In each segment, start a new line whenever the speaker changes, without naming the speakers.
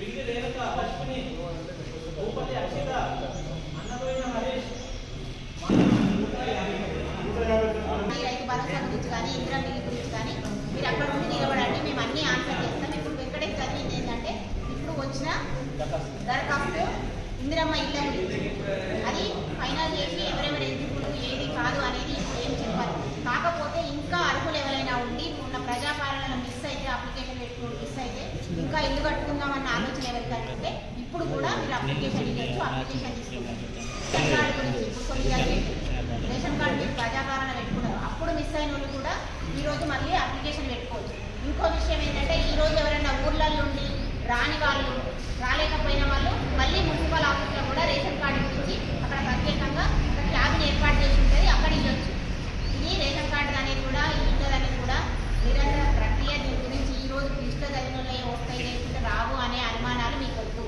బిందు రేణుక లక్ష్మిని
గురించి కానీ ఇందిరా బిల్లు గురించి కానీ మీరు అక్కడ ఉండి నిలబడండి మేము అన్ని ఆన్సర్ ఇప్పుడు వెంకటేష్ చదివింది ఇప్పుడు వచ్చిన దరఖాస్తు ఇందిరమ్మ ఇళ్ళ అది ఫైనల్ చేసి ఎవరెవరు ఎందుకులు ఏది కాదు అనేది ఏం చెప్పాలి. కాకపోతే ఇంకా అర్హులు ఎవరైనా ఉండి ఉన్న ప్రజాపాలన మిస్ అయితే అప్లికేషన్ పెట్టుకుని అయితే కట్టుకుందాం అన్న కట్టుకుందామన్న ఆలోచన ఎవరికైనా ఉంటే ఇప్పుడు కూడా మీరు అప్లికేషన్ ఇవ్వచ్చు అప్లికేషన్ తీసుకుంటారు రేషన్ కార్డు గురించి ఇప్పుడు కొన్ని రేషన్ కార్డు మీరు ప్రజాపాలన పెట్టుకున్నారు. అప్పుడు మిస్ అయిన వాళ్ళు కూడా ఈ రోజు మళ్ళీ అప్లికేషన్ పెట్టుకోవచ్చు. ఇంకో విషయం ఏంటంటే ఈ రోజు ఎవరైనా ఊర్లలో ఉండి రాని వాళ్ళు రాలేకపోయిన వాళ్ళు మళ్ళీ మున్సిపల్ ఆఫీస్లో కూడా రేషన్ కార్డు గురించి అక్కడ ప్రత్యేకంగా ఒక క్యాబిన్ ఏర్పాటు చేసి ఉంటుంది అక్కడ ఇవ్వచ్చు ఇది రేషన్ కార్డు అనేది కూడా ఇల్లు అనేది కూడా నిరంతర ప్రక్రియ దీని గురించి ఈ రోజు లిస్టులో చదివిన వస్తాయి లేకుంటే రావు అనే అనుమానాలు మీకు వద్దు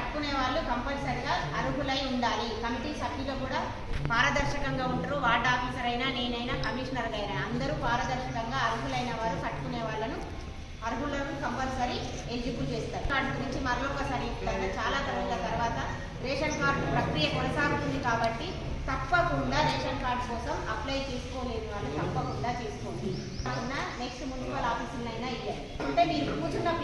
పట్టుకునే వాళ్ళు కంపల్సరిగా అర్హులై ఉండాలి. కమిటీ సభ్యులు కూడా పారదర్శకంగా ఉంటారు. వార్డ్ ఆఫీసర్ అయినా నేనైనా కమిషనర్ అయినా అందరూ పారదర్శకంగా అర్హులైన వారు కట్టుకునే వాళ్ళను అర్హులను కంపల్సరీ ఎలిజిబుల్ చేస్తారు. కార్డు గురించి మరొకసారి చెప్తాను. చాలా తరగల తర్వాత రేషన్ కార్డు ప్రక్రియ కొనసాగుతుంది కాబట్టి తప్పకుండా రేషన్ కార్డు కోసం అప్లై చేసుకోలేని వాళ్ళు తప్పకుండా చేసుకోండి. కావున నెక్స్ట్ మున్సిపల్ ఆఫీసులైనా ఇవ్వాలి అంటే మీరు కూర్చున్న